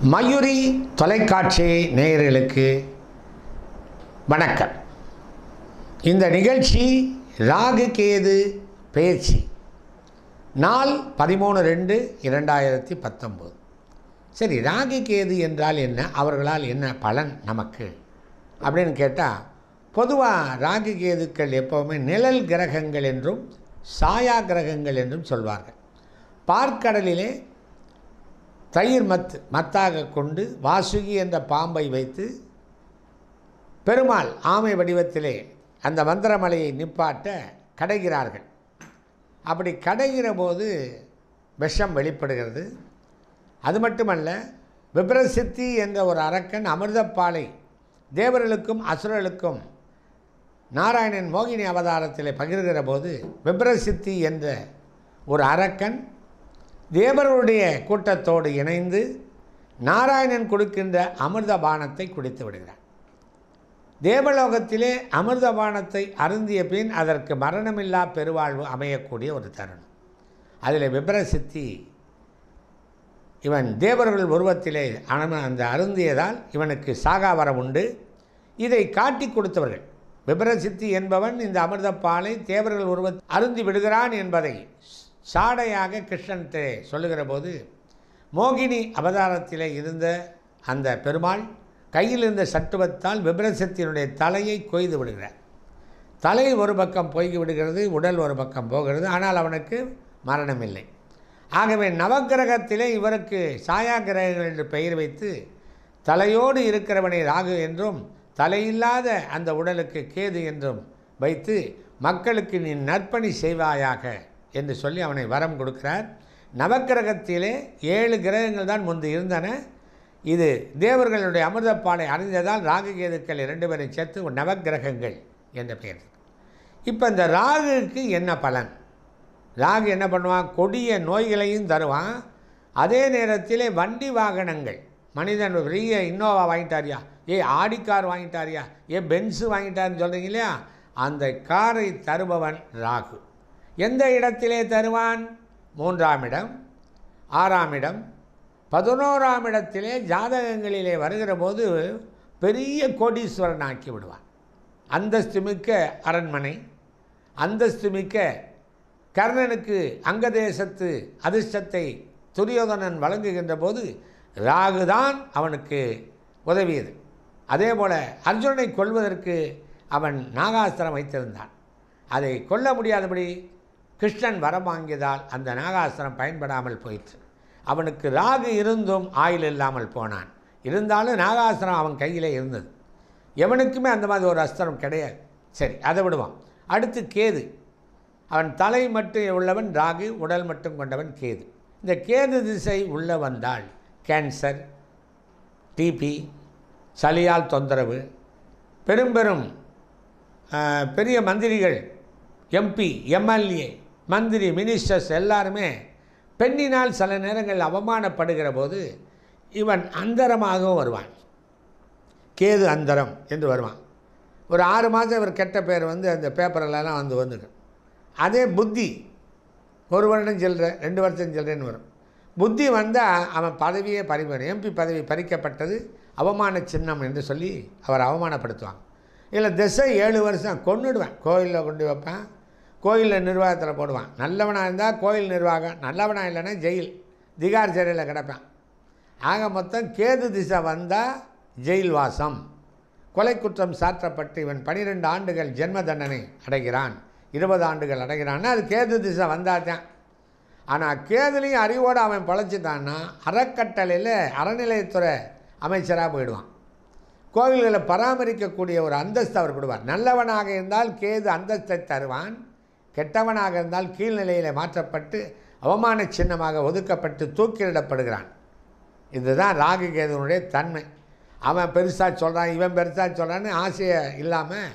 மயூரி தொலைக்காட்சி நேயர்களுக்கு வணக்கம். இந்த நிகழ்ச்சி ராகு கேது பேச்சு. நாள் பதிமூணு ரெண்டு இரண்டாயிரத்தி பத்தொம்போது. சரி ராகு கேது என்றால் என்ன? அவர்களால் என்ன பலன் நமக்கு? அப்படின்னு கேட்டால் பொதுவாக ராகு கேதுக்கள் எப்போவுமே நிழல் கிரகங்கள் என்றும் சாயா கிரகங்கள் என்றும் சொல்வார்கள். பார்க்கடலிலே தயிர் மத் மத்தாக கொண்டு வாசுகி என்ற பாம்பை வைத்து பெருமாள் ஆமை வடிவத்திலே அந்த மந்திரமலையை நிப்பாட்ட கடைகிறார்கள். அப்படி கடைகிற போது விஷம் வெளிப்படுகிறது. அது மட்டுமல்ல விப்ரசித்தி என்ற ஒரு அரக்கன் அமிர்தப்பாலை தேவர்களுக்கும் அசுரர்களுக்கும் நாராயணன் மோகினி அவதாரத்தில் பகிர்கிற போது விப்ரசித்தி என்ற ஒரு அரக்கன் தேவர்களுடைய கூட்டத்தோடு இணைந்து நாராயணன் கொடுக்கின்ற அமிர்த பானத்தை குடித்து விடுகிறார். தேவலோகத்திலே அமிர்த பானத்தை அருந்திய பின் அதற்கு மரணமில்லா பெருவாழ்வு அமையக்கூடிய ஒரு தருணம். அதில் விபரசித்தி இவன் தேவர்கள் உருவத்திலே அனம அந்த அருந்தியதால் இவனுக்கு சாகாவரம் உண்டு. இதை காட்டி கொடுத்தவர்கள் விபரசித்தி என்பவன் இந்த அமிர்தப்பாலை தேவர்கள் உருவ அருந்தி விடுகிறான் என்பதை சாடையாக கிருஷ்ணன் சொல்லுகிற போது மோகினி அவதாரத்திலே இருந்த அந்த பெருமாள் கையில் இருந்த சட்டுவத்தால் விபரசத்தினுடைய தலையை கொய்து விடுகிறார். தலை ஒரு பக்கம் போய் விடுகிறது உடல் ஒரு பக்கம் போகிறது ஆனால் அவனுக்கு மரணம் இல்லை ஆகவே நவக்கிரகத்திலே இவருக்கு சாயா கிரகங்கள் என்று பெயர் வைத்து தலையோடு இருக்கிறவனை ராகு என்றும் தலையில்லாத அந்த உடலுக்கு கேது என்றும் வைத்து மக்களுக்கு நீ நற்பணி செய்வாயாக என்று சொல்லி அவனை வரம் கொடுக்கிறார். நவக்கிரகத்திலே ஏழு கிரகங்கள் தான் முன்பு இருந்தன. இது தேவர்களுடைய அமிர்தப்பாலை அறிந்ததால் ராகுகேதுக்கள் இரண்டு பேரை சேர்த்து நவக்கிரகங்கள் என்ற பெயர். இப்போ இந்த ராகுக்கு என்ன பலன்? ராகு என்ன பண்ணுவான்? கொடிய நோய்களையும் தருவான். அதே நேரத்தில் வண்டி வாகனங்கள். மனிதன் பெரிய இன்னோவா வாங்கிட்டாரியா? ஏ ஆடி கார் வாங்கிட்டாரியா? ஏ பென்ஸு வாங்கிட்டாருன்னு சொல்கிறீங்க இல்லையா? அந்த காரை தருபவன் ராகு. எந்த இடத்திலே தருவான்? மூன்றாம் இடம். ஆறாம் இடம். பதினோராம் இடத்திலே ஜாதகங்களிலே வருகிற போது பெரிய கோடீஸ்வரன் ஆக்கி விடுவான். அந்தஸ்து மிக்க அரண்மனை அந்தஸ்து மிக்க கர்ணனுக்கு அங்கதேசத்து அதிர்ஷ்டத்தை துரியோதனன் வழங்குகின்ற போது ராகுதான் அவனுக்கு உதவியது. அதே போல் அர்ஜுனனை கொல்வதற்கு அவன் நாகாஸ்திரம் வைத்திருந்தான். அதை கொல்ல முடியாதபடி கிருஷ்ணன் வரம் வாங்கியதால் அந்த நாகாசனம் பயன்படாமல் போயிற்று. அவனுக்கு ராகு இருந்தும் ஆயில் இல்லாமல் போனான். இருந்தாலும் நாகாசனம் அவன் கையில் இருந்தது. எவனுக்குமே அந்த மாதிரி ஒரு அஸ்திரம் கிடையாது. சரி அதை விடுவான் அடுத்து கேது. அவன் தலை மட்டும் உள்ளவன் ராகு உடல் மட்டும் கொண்டவன் கேது. இந்த கேது திசை உள்ளே வந்தால் கேன்சர் டிபி சளியால் தொந்தரவு பெரும் பெரும் பெரிய மந்திரிகள் எம்பி எம்எல்ஏ மந்திரி மினிஸ்டர்ஸ் எல்லாருமே பெண்ணினால் சில நேரங்கள் அவமானப்படுகிற போது இவன் அந்தரமாகவும் வருவான். கேது அந்தரம் என்று வருவான். ஒரு ஆறு மாதம் இவர் கெட்ட பேர் வந்து அந்த பேப்பரிலலாம் வந்து வந்துடும் அதே புத்தி ஒரு வருடம் செல்ற ரெண்டு வருஷம் செல்றேன்னு வரும். புத்தி வந்தால் அவன் பதவியே பறிபடும் எம்பி பதவி பறிக்கப்பட்டது அவமான சின்னம் என்று சொல்லி அவர் அவமானப்படுத்துவான் இல்லை திசை ஏழு வருஷம் கொண்டுடுவேன் கோயிலில் கொண்டு வைப்பேன் கோயிலில் நிர்வாகத்தில் போடுவான். நல்லவனாக இருந்தால் கோயில் நிர்வாகம் நல்லவனாக இல்லைன்னா ஜெயில். திகார் சிறையில் கிடப்பேன். ஆக மொத்தம் கேது திசை வந்தால் ஜெயில் வாசம். கொலை குற்றம் சாற்றப்பட்டு இவன் பனிரெண்டு ஆண்டுகள் ஜென்ம தண்டனை அடைகிறான். இருபது ஆண்டுகள் அடைகிறான்னா அது கேது திசை வந்தாதான். ஆனால் கேதுலையும் அறிவோடு அவன் பழச்சிட்டான்னா அறக்கட்டளையில் அறநிலையத்துறை அமைச்சராக போயிடுவான். கோவில்களை பராமரிக்கக்கூடிய ஒரு அந்தஸ்து அவர் கொடுவார் நல்லவனாக இருந்தால் கேது அந்தஸ்தை தருவான். கெட்டவனாக இருந்தால் கீழ்நிலையில் மாற்றப்பட்டு அவமான சின்னமாக ஒதுக்கப்பட்டு தூக்கிலிடப்படுகிறான். இதுதான் ராகு கேதுனுடைய தன்மை. அவன் பெருசாக சொல்கிறான் இவன் பெருசாக சொல்கிறான்னு ஆசையை இல்லாமல்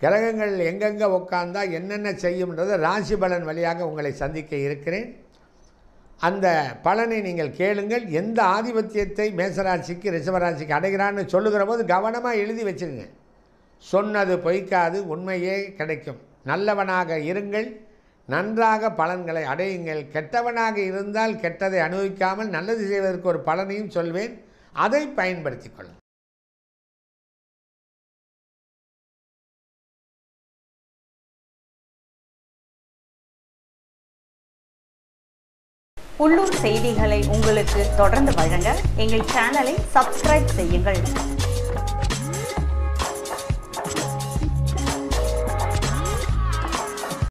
கிரகங்கள் எங்கெங்கே உட்காந்தா என்னென்ன செய்யும்ன்றதை ராசி பலன் வழியாக உங்களை சந்திக்க இருக்கிறேன். அந்த பலனை நீங்கள் கேளுங்கள். எந்த ஆதிபத்தியத்தை மேசராசிக்கு ரிஷபராசிக்கு அடைகிறான்னு சொல்லுகிற போது கவனமாக எழுதி வச்சுருங்க. சொன்னது பொய்க்காது உண்மையே கிடைக்கும். நல்லவனாக இருங்கள் நன்றாக பலன்களை அடையுங்கள். கெட்டவனாக இருந்தால் கெட்டதை அனுபவிக்காமல் நல்லது செய்வதற்கு ஒரு பலனையும் சொல்வேன். அதை பயன்படுத்திக் கொள்ளுங்கள். உள்ளூர் செய்திகளை உங்களுக்கு தொடர்ந்து வழங்க எங்கள் சேனலை சப்ஸ்கிரைப் செய்யுங்கள்.